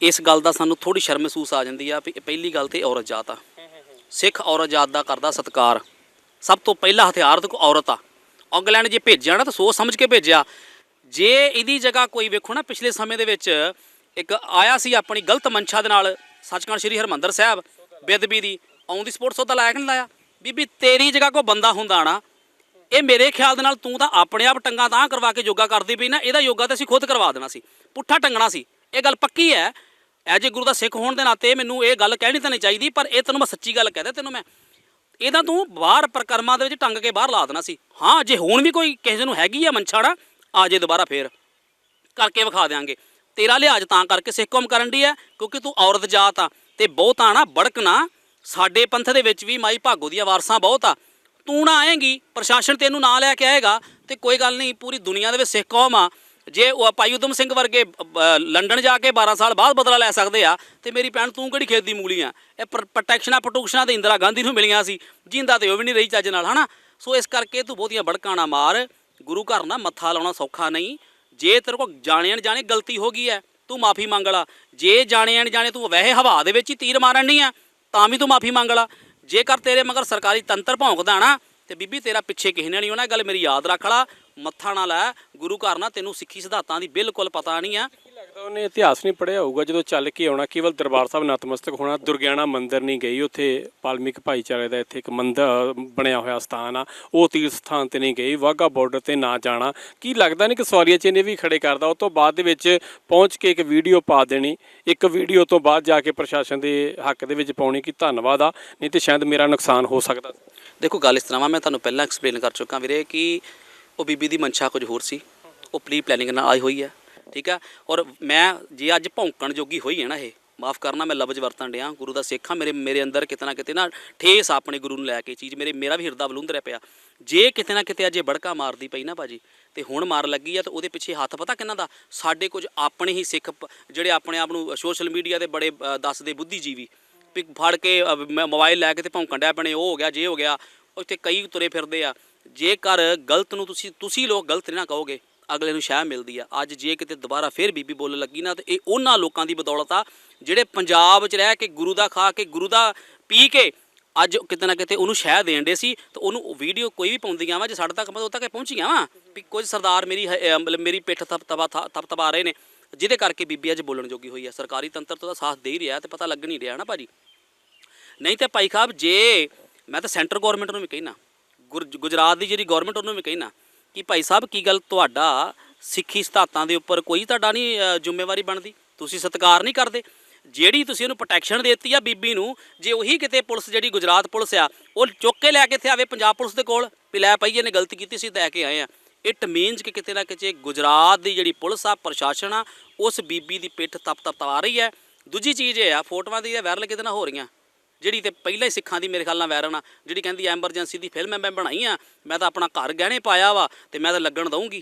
ਇਸ ਗੱਲ ਦਾ ਸਾਨੂੰ ਥੋੜੀ ਸ਼ਰਮ ਮਹਿਸੂਸ ਆ ਜਾਂਦੀ ਆ ਵੀ ਇਹ ਪਹਿਲੀ ਗੱਲ ਤੇ ਔਰਤ ਜਾਤ ਆ। ਸਿੱਖ ਔਰਤ ਜਾਤ ਦਾ ਕਰਦਾ ਸਤਕਾਰ। ਸਭ ਤੋਂ ਪਹਿਲਾ ਹਥਿਆਰ ਤੇ ਔਰਤ ਆ। ਇੰਗਲੈਂਡ ਜੇ ਭੇਜਿਆ ਨਾ ਤਾਂ ਸੋਚ ਸਮਝ ਕੇ ਭੇਜਿਆ। ਜੇ ਇਹਦੀ ਜਗ੍ਹਾ ਕੋਈ ਵੇਖੋ ਨਾ, ਪਿਛਲੇ ਸਮੇਂ ਦੇ ਵਿੱਚ ਇੱਕ ਆਇਆ ਸੀ ਆਪਣੀ ਗਲਤ ਮਨਸ਼ਾ ਦੇ ਨਾਲ, ਸੱਚਖੰਡ ਸ੍ਰੀ ਹਰਮੰਦਰ ਸਾਹਿਬ ਬੇਦਬੀ ਦੀ ਆਉਂਦੀ ਦੀ ਸਪੋਰਟ ਸੋਦਾ ਲਾਇਕ ਨਹੀਂ ਲਾਇਆ। ਬੀਬੀ, ਤੇਰੀ ਜਗ੍ਹਾ ਕੋ ਬੰਦਾ ਹੁੰਦਾ ਨਾ, ਇਹ ਮੇਰੇ ਖਿਆਲ ਦੇ ਨਾਲ ਤੂੰ ਤਾਂ ਆਪਣੇ ਆਪ ਟੰਗਾ ਤਾਂ ਕਰਵਾ ਕੇ ਯੋਗਾ ਕਰਦੀ ਪਈ ਨਾ, ਇਹਦਾ ਯੋਗਾ ਤਾਂ ਅਸੀਂ ਖੁਦ ਕਰਵਾ ਦੇਣਾ ਸੀ। ਪੁੱਠਾ ਟੰਗਣਾ ਸੀ। ਇਹ ਗੱਲ ਪੱਕੀ ਹੈ ਐਜ ਗੁਰੂ ਦਾ ਸਿੱਖ ਹੋਣ ਦੇ ਨਾਤੇ ਮੈਨੂੰ ਇਹ ਗੱਲ ਕਹਿਣੀ ਤਾਂ ਨਹੀਂ ਚਾਹੀਦੀ, ਪਰ ਇਹ ਤੈਨੂੰ ਮੈਂ ਸੱਚੀ ਗੱਲ ਕਹਿਦਾ ਤੈਨੂੰ ਮੈਂ। ਇਹਦਾ ਤੂੰ ਬਾਹਰ ਪ੍ਰਕਰਮਾਂ ਦੇ ਵਿੱਚ ਟੰਗ ਕੇ ਬਾਹਰ ਲਾ ਦੇਣਾ ਸੀ। ਹਾਂ, ਜੇ ਹੁਣ ਵੀ ਕੋਈ ਕਿਸੇ ਨੂੰ ਹੈਗੀ ਆ ਮੰਛਾੜਾ ਆ ਜੇ ਦੁਬਾਰਾ ਫੇਰ। ਕਰਕੇ ਵਿਖਾ ਦੇਾਂਗੇ ਤੇਰਾ ਲਿਹਾਜ਼ ਤਾਂ ਕਰਕੇ ਸਿੱਖ ਕੌਮ ਕਰਨ ਦੀ ਹੈ ਕਿਉਂਕਿ ਤੂੰ ਔਰਤ ਜਾਤ ਆ ਤੇ ਬਹੁਤ ਆ ਨਾ। ਬੜਕਣਾ ਸਾਡੇ ਪੰਥ ਦੇ ਵਿੱਚ ਵੀ ਮਾਈ ਭਾਗੋ ਦੀਆਂ ਵਾਰਸਾਂ ਬਹੁਤ ਆ। ਤੂੰ ਨਾ ਆਏਂਗੀ, ਪ੍ਰਸ਼ਾਸਨ ਤੈਨੂੰ ਨਾ ਲੈ ਕੇ ਆਏਗਾ ਤੇ ਕੋਈ ਗੱਲ ਨਹੀਂ, ਪੂਰੀ ਦੁਨੀਆ ਦੇ ਵਿੱਚ ਸਿੱਖ ਕੌਮ ਆ। ਜੇ ਉਹ ਭਾਈ ਉਦਮ ਸਿੰਘ ਵਰਗੇ ਲੰਡਨ ਜਾ ਕੇ 12 ਸਾਲ ਬਾਅਦ ਬਦਲਾ ਲੈ ਸਕਦੇ ਆ, ਤੇ ਮੇਰੀ ਭੈਣ ਤੂੰ ਕਿਹੜੀ ਖੇਤ ਦੀ ਮੂਲੀ ਆ? ਇਹ ਪ੍ਰੋਟੈਕਸ਼ਨਾਂ ਪ੍ਰੋਟੈਕਸ਼ਨਾਂ ਤੇ ਇੰਦਰਾ ਗਾਂਧੀ ਨੂੰ ਮਿਲੀਆਂ ਸੀ, ਜਿੰਦਾ ਤੇ ਉਹ ਵੀ ਨਹੀਂ ਰਹੀ ਚੱਜ ਨਾਲ, ਹਨਾ? ਸੋ ਇਸ ਕਰਕੇ ਤੂੰ ਬਹੁਤੀਆਂ ਬੜਕਾਂ ਮਾਰ, ਗੁਰੂ ਘਰ ਨਾਲ ਮੱਥਾ ਲਾਉਣਾ ਸੌਖਾ ਨਹੀਂ, ਜੇ ਤੇਰੇ ਕੋਲ ਜਾਣੇ ਅਣਜਾਣੇ ਗਲਤੀ ਹੋ ਗਈ ਹੈ, ਤੂੰ ਮਾਫੀ ਮੰਗ ਲਾ, ਜੇ ਜਾਣੇ ਅਣਜਾਣੇ ਤੂੰ ਵੈਸੇ ਹਵਾ ਦੇ ਵਿੱਚ ਹੀ ਤੀਰ ਮਾਰਨ ਨਹੀਂ ਆ, ਤਾਂ ਵੀ ਤੂੰ ਮਾਫੀ ਮੰਗ ਲਾ, ਜੇਕਰ ਤੇਰੇ ਮਗਰ ਸਰਕਾਰੀ ਤੰਤਰ ਭੌਂਕਦਾ ਨਾ ਤੇ ਬੀਬੀ ਤੇਰਾ ਪਿੱਛੇ ਕਿਸੇ ਨੇ ਨਹੀਂ ਹੋਣਾ, ਇਹ ਗੱਲ ਮੇਰੀ ਯਾਦ ਰੱਖ ਲਾ। ਮੱਥਾ ਨਾ ਲੈ, ਗੁਰੂ ਘਰ ਨਾ ਤੈਨੂੰ ਸਿੱਖੀ ਸਿਧਾਂਤਾਂ ਦੀ ਬਿਲਕੁਲ ਪਤਾ ਨਹੀਂ ਆ। ਲੱਗਦਾ ਉਹਨੇ ਇਤਿਹਾਸ ਨਹੀਂ ਪੜਿਆ ਹੋਊਗਾ, ਜਦੋਂ ਚੱਲ ਕੇ ਆਉਣਾ, ਕੇਵਲ ਦਰਬਾਰ ਸਾਹਿਬ ਨਤਮਸਤਕ ਹੋਣਾ, ਦੁਰਗਿਆਣਾ ਮੰਦਿਰ ਨਹੀਂ ਗਈ, ਉੱਥੇ ਪਾਲਮਿਕ ਭਾਈਚਾਰੇ ਦਾ ਇੱਥੇ ਇੱਕ ਮੰਦਿਰ ਬਣਿਆ ਹੋਇਆ ਸਥਾਨ ਆ। ਉਹ ਤੀਰਥ ਸਥਾਨ ਤੇ ਨਹੀਂ ਗਈ, ਵਾਹਗਾ ਬਾਰਡਰ ਤੇ ਨਾ ਜਾਣਾ। ਕੀ ਲੱਗਦਾ ਨਹੀਂ ਕਿ ਸਵਾਰੀਆ ਚੇਨੇ ਵੀ ਖੜੇ ਕਰਦਾ ਉਹ ਤੋਂ ਬਾਅਦ ਦੇ ਵਿੱਚ ਪਹੁੰਚ ਕੇ ਇੱਕ ਵੀਡੀਓ ਪਾ ਦੇਣੀ। ਇੱਕ ਵੀਡੀਓ ਤੋਂ ਬਾਅਦ ਜਾ ਕੇ ਪ੍ਰਸ਼ਾਸਨ ਦੇ ਹੱਕ ਦੇ ਵਿੱਚ ਪਾਉਣੀ ਕਿ ਧੰਨਵਾਦ ਆ, ਨਹੀਂ ਤੇ ਸ਼ਾਇਦ ਮੇਰਾ ਨੁਕਸਾਨ ਹੋ ਸਕਦਾ ਦੇਖੋ ਗੱਲ ਇਸ ਤਰ੍ਹਾਂ ਵਾ, ਮੈਂ ਤੁਹਾਨੂੰ ਪਹਿਲਾਂ ਐਕਸਪਲੇਨ ਕਰ ਚੁੱਕਾ ਵੀਰੇ ਕਿ ਉਹ ਬੀਬੀ ਦੀ ਮਨਸ਼ਾ ਕੁਝ ਹੋਰ ਸੀ। ਉਹ ਪ੍ਰੀ ਪਲੈਨਿੰਗ ਨਾਲ ਆਈ ਹੋਈ ਹੈ, ਠੀਕ ਆ? ਔਰ ਮੈਂ ਜੇ ਅੱਜ ਭੌਂਕਣ ਜੋਗੀ ਹੋਈ ਹੈ ਨਾ ਇਹ, ਮਾਫ ਕਰਨਾ, ਮੈਂ ਲਫ਼ਜ਼ ਵਰਤਣ ਡਿਆ, ਗੁਰੂ ਦਾ ਸਿੱਖ ਆ, ਮੇਰੇ ਮੇਰੇ ਅੰਦਰ ਕਿਤੇ ਨਾ ਕਿਤੇ ਨਾ ਠੇਸ ਆਪਣੇ ਗੁਰੂ ਨੂੰ ਲੈ ਕੇ, ਚੀਜ਼ ਮੇਰੇ, ਮੇਰਾ ਵੀ ਹਿਰਦਾ ਬਲੁੰਦਰਿਆ ਪਿਆ। ਜੇ ਕਿਤੇ ਨਾ ਕਿਤੇ ਅਜੇ ਬੜਕਾ ਮਾਰਦੀ ਪਈ ਨਾ ਭਾਜੀ, ਤੇ ਹੁਣ ਮਾਰ ਲੱਗੀ ਆ, ਤੇ ਉਹਦੇ ਪਿੱਛੇ ਹੱਥ ਪਤਾ ਕਿੰਨਾ ਦਾ? ਸਾਡੇ ਕੁਝ ਆਪਣੇ ਹੀ ਸਿੱਖ ਜਿਹੜੇ ਆਪਣੇ ਆਪ ਨੂੰ ਸੋਸ਼ਲ ਮੀਡੀਆ ਦੇ ਬੜੇ ਦੱਸਦੇ ਬੁੱਧੀਜੀਵੀ। ਵੀ ਫੜ ਕੇ ਅ, ਮੋਬਾਈਲ ਲੈ ਕੇ ਤੇ ਭੌਂਕਣ ਡਿਆ ਆਪਣੇ ਉਹ ਹੋ ਗਿਆ ਜੇ ਹੋ ਗਿਆ ਉੱਥੇ ਕਈ ਤੁਰੇ ਫਿਰਦੇ ਆ। ਜੇਕਰ ਗਲਤ ਨੂੰ ਤੁਸੀਂ ਤੁਸੀਂ ਲੋਕ ਗਲਤ ਨਹੀਂ ਨਾ ਕਹੋਗੇ ਅਗਲੇ ਨੂੰ ਸ਼ਾਹ ਮਿਲਦੀ ਆ। ਅੱਜ ਜੇ ਕਿਤੇ ਦੁਬਾਰਾ ਫੇਰ ਬੀਬੀ ਬੋਲਣ ਲੱਗੀ ਨਾ ਤੇ ਇਹ ਉਹਨਾਂ ਲੋਕਾਂ ਦੀ ਬਦੌਲਤ ਆ ਜਿਹੜੇ ਪੰਜਾਬ 'ਚ ਰਹਿ ਕੇ ਗੁਰੂ ਦਾ ਖਾ ਕੇ ਗੁਰੂ ਦਾ ਪੀ ਕੇ ਅੱਜ ਕਿਤੇ ਨਾ ਕਿਤੇ ਉਹਨੂੰ ਸ਼ਹਿ ਦੇਣ ਦੇ ਸੀ ਤੇ ਉਹਨੂੰ ਵੀਡੀਓ ਕੋਈ ਵੀ ਪਾਉਂਦੀਆਂ ਵਾ ਜੇ ਸਾਡੇ ਤੱਕ ਮਤਲਬ ਤੱਕ ਪਹੁੰਚੀਆਂ ਵਾ ਵੀ ਕੁਝ ਸਰਦਾਰ ਮੇਰੀ ਹ- ਮਤਲਬ ਮੇਰੀ ਪਿੱਠ ਥਪ ਤਬਾ ਥਪ ਤਬਾ ਰਹੇ ਨੇ। ਜਿਹਦੇ ਕਰਕੇ ਬੀਬੀ ਅੱਜ ਬੋਲਣ ਜੋਗੀ ਹੋਈ ਹੈ ਸਰਕਾਰੀ ਤੰਤਰ ਤੋਂ ਤਾਂ ਸਾਥ ਦੇ ਹੀ ਰਿਹਾ ਤੇ ਪਤਾ ਲੱਗ ਨਹੀਂ ਰਿਹਾ ਨਾ ਭਾਜੀ? ਨਹੀਂ ਤੇ ਭਾਈ ਸਾਹਿਬ, ਜੇ ਮੈਂ ਤਾਂ ਸੈਂਟਰ ਗਵਰਨਮੈਂਟ ਨੂੰ ਵੀ ਕਹਿਣਾ ਗੁਰ- ਗੁਜਰਾਤ ਦੀ ਜਿਹੜੀ ਗਵਰਨਮੈਂਟ ਉਹਨੂੰ ਵੀ ਕਹਿਣਾ ਕਿ ਭਾਈ ਸਾਹਿਬ, ਕੀ ਗੱਲ ਤੁਹਾਡਾ ਸਿੱਖੀ ਸਿਧਾਂਤਾਂ ਦੇ ਉੱਪਰ ਕੋਈ ਤੁਹਾਡਾ ਨਹੀਂ ਜ਼ਿੰਮੇਵਾਰੀ ਬਣਦੀ? ਤੁਸੀਂ ਸਤਿਕਾਰ ਨਹੀਂ ਕਰਦੇ? ਜਿਹੜੀ ਤੁਸੀਂ ਉਹਨੂੰ ਪ੍ਰੋਟੈਕਸ਼ਨ ਦਿੱਤੀ ਆ ਬੀਬੀ ਨੂੰ, ਜੇ ਉਹੀ ਕਿਤੇ ਪੁਲਿਸ ਜਿਹੜੀ ਗੁਜਰਾਤ ਪੁਲਿਸ ਆ, ਉਹ ਚੁੱਕ ਕੇ ਲੈ ਕੇ ਇੱਥੇ ਆਵੇ ਪੰਜਾਬ ਪੁਲਿਸ ਦੇ ਕੋਲ, ਵੀ ਲੈ ਭਾਈ, ਇਹਨੇ ਗਲਤੀ ਕੀਤੀ ਸੀ ਲੈ ਕੇ ਆਏ ਆ। ਇਟ ਮੀਨਸ ਕਿ ਕਿਤੇ ਨਾ ਕਿਤੇ ਗੁਜਰਾਤ ਦੀ ਜਿਹੜੀ ਪੁਲਿਸ ਆ, ਪ੍ਰਸ਼ਾਸਨ ਆ, ਉਸ ਬੀਬੀ ਦੀ ਪਿੱਠ ਤਪ ਤਪ ਤਵਾ ਰਹੀ ਹੈ। ਦੂਜੀ ਚੀਜ਼ ਇਹ ਆ, ਫੋਟੋਆਂ ਦੀ ਵਾਇਰਲ ਕਿਤੇ ਨਾ ਹੋ ਰਹੀਆਂ। ਜਿਹੜੀ ਤੇ ਪਹਿਲਾਂ ਹੀ ਸਿੱਖਾਂ ਦੀ ਮੇਰੇ ਖਿਆਲ ਨਾਲ ਵਾਇਰਲ ਆ, ਜਿਹੜੀ ਕਹਿੰਦੀ ਐਮਰਜੈਂਸੀ ਦੀ ਫਿਲਮ ਮੈਂ ਬਣਾਈ ਆ, ਮੈਂ ਤਾਂ ਆਪਣਾ ਘਰ ਗਹਿਣੇ ਪਾਇਆ ਵਾ ਤੇ ਮੈਂ ਤਾਂ ਲੱਗਣ ਦਊਂਗੀ।